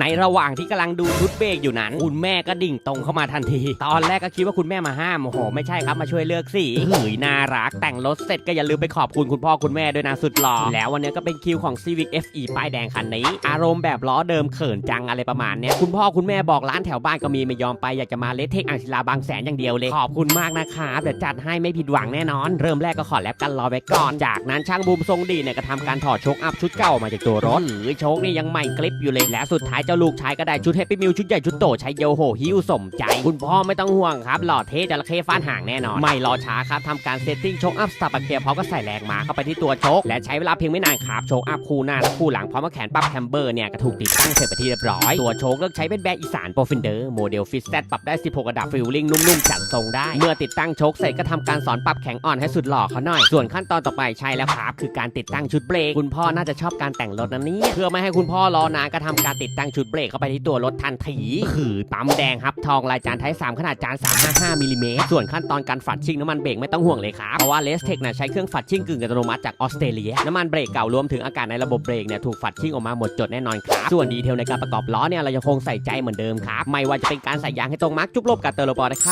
ในระหว่างที่กำลังดูชุดเบรกอยู่นั้น คุณแม่ก็ดิ่งตรงเข้ามาทันที ตอนแรกก็คิดว่าคุณแม่มาห้ามโอ้โหไม่ใช่ครับมาช่วยเลือกสีเฮ้ยน่ารัก แต่งรถเสร็จก็อย่าลืมไปขอบคุณคุณพ่อคุณแม่ด้วยนะสุดหล่อแล้ววันนี้ก็เป็นคิวของ Civic FE ป้ายแดงคันนี้ อารมณ์แบบล้อเดิมเขินจังอะไรประมาณเนี้ยคุณพ่อคุณแม่บอกร้านแถวบ้านก็มีไม่ยอมไปอยากจะมาเลทเทคอ่างศิลาบางแสนอย่างเดียวเลยขอบคุณมากนะครับเดี๋ยวจัดให้ไม่ผิดหวังแน่นอน เริ่มแรกก็ขอแลบกันรอไว้ก่อน จากนั้นช่างบูมทรงดีเนี่ยก็ทำการถอดโชคอัพชุดเก่ามาจากตัวรถหรือโชคนี่ยังใหม่กลิปอยู่เลยและสุดท้ายเจ้าลูกชายก็ได้ชุดเฮปปี้มิวชุดใหญ่ชุดโตใช้โยโหฮิวสมใจ คุณพ่อไม่ต้องห่วงครับ หล่อเท่จระเข้ฟาดห่างแน่นอน ไม่รอช้าครับทำการเซตติ้งโชคอัพสตาร์บัคเกียพร้อมก็ใส่แรงมาเข้าไปที่ตัวโชคและใช้เวลาเพียงไม่นานครับโชคอัพคู่หน้าและคู่หลังพร้อมกับแขนปรับแคมเบอร์เนี่ยก็ถูกติดตั้งเสร็จไปที่เรียบร้อยตัวโชคเลือกใช้เป็นแบรนด์อีสานโปรฟินเดอร์โมเดลฟิตแซปรับได้ 16 ระดับฟิลลิ่งนุ่มๆจัดทรงได้ เมื่อติดตั้งโชคเสร็จก็ทำการสอนปรับแข็งอ่อนให้สุดหล่อเขาหน่อย ส่วนขั้นตอนต่อไปใช่แล้วครับคือการติดตั้งชุดเบรกคุณพ่อน่าจะชอบการแต่งรถนะเนี่เพื่อไม่ให้คุณพ่อรอนานก็ทำการติดตั้งชุดเบรกเข้าไปที่ตัวรถทันทีคือปั๊มแดงครับทองลายจานไทย3ขนาดจาน 355มิลลิเมตรส่วนขั้นตอนการฝัดชิ่งน้ำมันเบรกไม่ต้องห่วงเลยครับเพราะว่าเลสเทคนะใช้เครื่องฝัดชิ่งกึ่งอัตโนมัติจากออสเตรเลียน้ำมันเบรกเก่ารวมถึงอากาศในระบบเบรกเนี่ยถูกฝัดชิ่งออกมาหมดจดแน่นอนครับส่วนดีเทลในการประกอบล้อเนี่ยเรายังคงใส่ใจเหมือนเดิมครับไม่ว่าจะเป็นการใส่ยางให้ตรงมาร์กจุกลบกับเตอร์โลบอลนะครับ